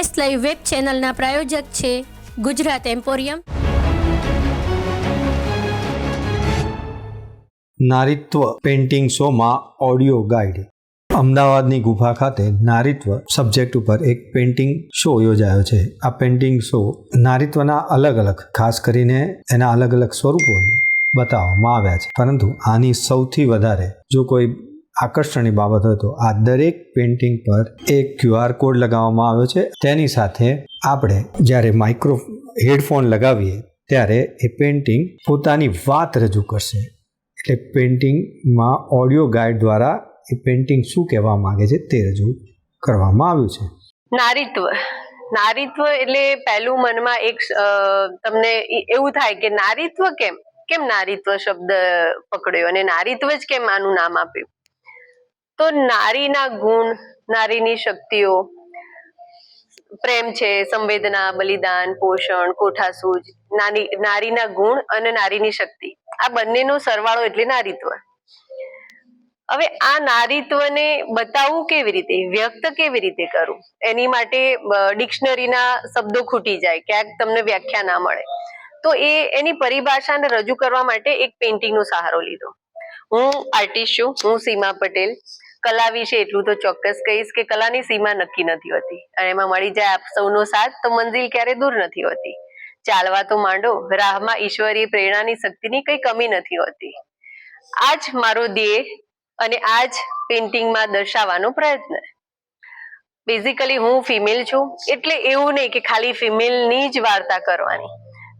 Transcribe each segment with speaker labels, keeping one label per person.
Speaker 1: S live web ચેનલના પ્રાયોજક છે ગુજરાત એમ્પોરિયમ.
Speaker 2: નારીત્વ પેઇન્ટિંગ શોમાં ઓડિયો ગાઈડ. અમદાવાદની ગુફા ખાતે નારીત્વ સબ્જેક્ટ ઉપર એક પેઇન્ટિંગ શો યોજાયો છે. આ પેઇન્ટિંગ શો નારીત્વના અલગ અલગ, ખાસ કરીને એના અલગ અલગ સ્વરૂપો બતાવવામાં આવ્યા છે. પરંતુ આની સૌથી વધારે જો કોઈ આકર્ષણની બાબત હતો આ દરેક પેઇન્ટિંગ પર એક ક્યુઆર કોડ લગાવવામાં આવ્યો છે. તેની સાથે આપણે જ્યારે માઇક્રો હેડફોન લગાવીએ ત્યારે એ પેઇન્ટિંગ પોતાની વાત રજૂ કરશે. એટલે પેઇન્ટિંગમાં ઓડિયો ગાઈડ દ્વારા એ પેઇન્ટિંગ શું કહેવા માંગે છે તે રજૂ કરવામાં આવ્યું છે.
Speaker 3: નારીત્વ. નારીત્વ એટલે પહેલું મનમાં એક તમને એવું થાય કે નારીત્વ કેમ? કેમ નારીત્વ શબ્દ પકડ્યો અને નારીત્વ જ કેમ આનું નામ આપ્યું? તો નારીના ગુણ, નારીની શક્તિઓ, પ્રેમ છે, સંવેદના, બલિદાન, પોષણ કોઠાસૂજ નાની, નારીના ગુણ અને નારીની શક્તિ. આ બંનેનો સરવાળો એટલે નારીત્વ. હવે આ નારીત્વને બતાવવું કેવી રીતે? વ્યક્ત કેવી રીતે કરું? એની માટે ડિક્શનરીના શબ્દો ખૂટી જાય, ક્યાંક તમને વ્યાખ્યા ના મળે. તો એ, એની પરિભાષાને રજૂ કરવા માટે એક પેઇન્ટિંગનો સહારો લીધો. હું આર્ટિસ્ટ છું, હું સીમા પટેલ. કલા વિશે એટલું તો ચોક્કસ કહીશ કે કલાની સીમા નક્કી નથી હોતી. અને એમાં મળી જાય આપ સૌનો સાથ તો મંજિલ ક્યારે દૂર નથી હોતી. ચાલવા તો માંડો, રાહમાં ઈશ્વરીય પ્રેરણાની શક્તિની કઈ કમી નથી હોતી. આ જ મારો ધ્યેય અને આ જ પેઇન્ટિંગમાં દર્શાવવાનો પ્રયત્ન. બેઝિકલી હું ફિમેલ છું, એટલે એવું નહીં કે ખાલી ફિમેલની જ વાર્તા કરવાની.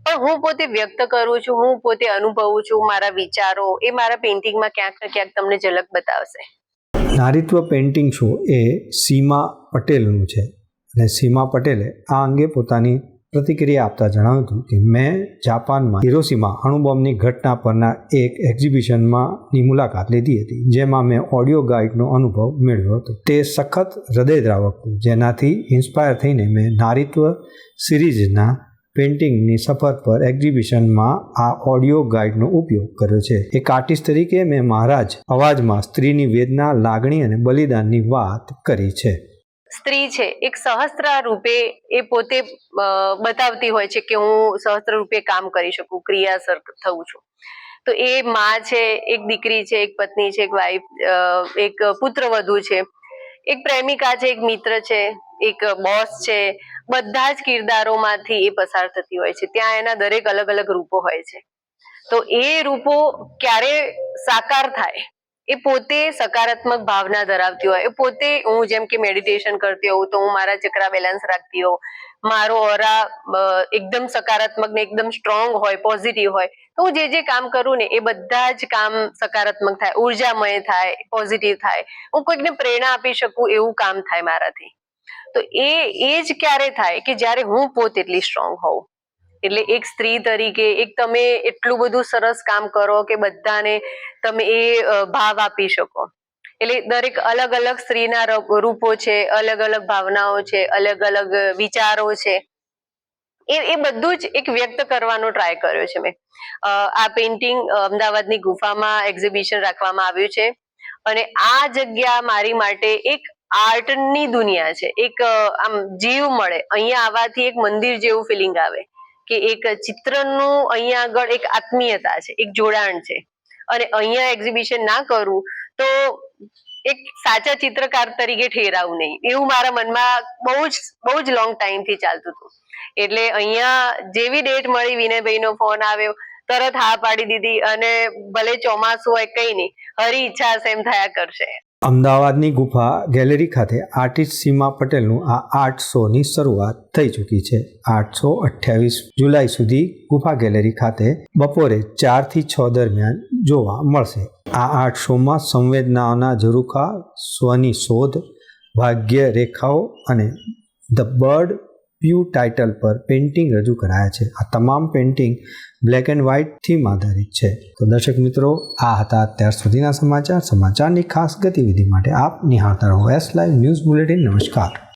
Speaker 3: પણ હું પોતે વ્યક્ત કરું છું, હું પોતે અનુભવું છું, મારા વિચારો એ મારા પેઇન્ટિંગમાં ક્યાંક ને ક્યાંક તમને ઝલક બતાવશે.
Speaker 2: નારીત્વ પેઇન્ટિંગ શો એ સીમા પટેલનું છે. અને સીમા પટેલે આ અંગે પોતાની પ્રતિક્રિયા આપતા જણાવ્યું હતું કે મેં જાપાનમાં હિરોસીમા અણુબોમ્બની ઘટના પરના એક એક્ઝિબિશનમાંની મુલાકાત લીધી હતી, જેમાં મેં ઓડિયો ગાઈડનો અનુભવ મેળવ્યો હતો. તે સખત હૃદયદ્રાવક હતું, જેનાથી ઇન્સ્પાયર થઈને મેં નારીત્વ સિરીઝના પેઇન્ટિંગની સફર પર એક્ઝિબિશનમાં આ ઓડિયો ગાઈડનો ઉપયોગ કર્યો છે. એક આર્ટિસ્ટ તરીકે મેં મારા જ અવાજમાં સ્ત્રીની વેદના, લાગણી અને બલિદાનની વાત કરી છે.
Speaker 3: સ્ત્રી છે. એક સહસ્ત્ર રૂપે એ પોતે બતાવતી હોય છે કે હું સહસ્ત્ર રૂપે કામ કરી શકું ક્રિયાસર થવું છું. તો એ માં છે, એક દીકરી છે, એક પત્ની છે, એક વાઈફ એક પુત્ર વધુ છે. એક પ્રેમિકા છે, એક મિત્ર છે. એક બોસ છે, બધા જ કિરદારોમાંથી એ પસાર થતી હોય છે. ત્યાં એના દરેક અલગ અલગ રૂપો હોય છે. તો એ રૂપો ક્યારે સાકાર થાય? એ પોતે સકારાત્મક ભાવના ધરાવતી હોય. એ પોતે હું જેમ કે મેડિટેશન કરતી હોઉં, તો હું મારા ચક્રા બેલેન્સ રાખતી હોઉં. મારો ઓરા એકદમ સકારાત્મક ને એકદમ સ્ટ્રોંગ હોય પોઝિટિવ હોય, તો હું જે જે કામ કરું ને એ બધા જ કામ સકારાત્મક થાય. ઉર્જામય થાય પોઝિટિવ થાય. હું કોઈકને પ્રેરણા આપી શકું એવું કામ થાય મારાથી. તો એ એ જ ક્યારે થાય કે જ્યારે હું પોતે એટલી સ્ટ્રોંગ હોઉં? એટલે એક સ્ત્રી તરીકે એક તમે એટલું બધું સરસ કામ કરો કે બધાને તમે એ ભાવ આપી શકો. એટલે દરેક અલગ અલગ સ્ત્રીના રૂપો છે, અલગ અલગ ભાવનાઓ છે, અલગ અલગ વિચારો છે. એ એ બધું જ એક વ્યક્ત કરવાનો ટ્રાય કર્યો છે મેં. આ પેઇન્ટિંગ અમદાવાદની ગુફામાં એક્ઝિબિશન રાખવામાં આવ્યું છે. અને આ જગ્યા મારી માટે એક આર્ટની દુનિયા છે. એક આમ જીવ મળે. અહીંયા આવવાથી એક મંદિર જેવું ફિલિંગ આવે કે એક ચિત્રનું અહીંયા આગળ એક આત્મીયતા છે, એક જોડાણ છે. અને અહીંયા એક્ઝિબિશન ના કરું તો એક સાચા ચિત્રકાર તરીકે ઠેરાવું નહીં. એવું મારા મનમાં બહુ જ બહુ જ લોંગ ટાઈમથી ચાલતું હતું. એટલે અહીંયા જેવી ડેટ મળી વિનયભાઈનો ફોન આવ્યો, તરત હા પાડી દીધી અને ભલે ચોમાસું હોય કઈ નહીં, હરી ઈચ્છા હશે એમ થયા કરશે.
Speaker 2: અમદાવાદની ગુફા ગેલેરી ખાતે આર્ટિસ્ટ સીમા પટેલનું આ આર્ટ શોની શરૂઆત થઈ ચૂકી છે. આઠ સો અઠ્યાવીસ જુલાઈ સુધી ગુફા ગેલેરી ખાતે બપોરે ચારથી છ દરમિયાન જોવા મળશે. આ આર્ટ શોમાં સંવેદનાઓના ઝરૂખા, સ્વની શોધ ભાગ્ય રેખાઓ અને ધ બર્ડ વ્યૂ ટાઇટલ પર પેઇન્ટિંગ રજૂ કરાયા છે. આ તમામ painting black and white theme આધારિત છે. તો દર્શક મિત્રો, આ હતા અત્યાર સુધીના સમાચાર. સમાચારની ખાસ ગતિવિધિ માટે આપ નિહાળતા રહો એસ લાઈવ ન્યૂઝ બુલેટિન નમસ્કાર.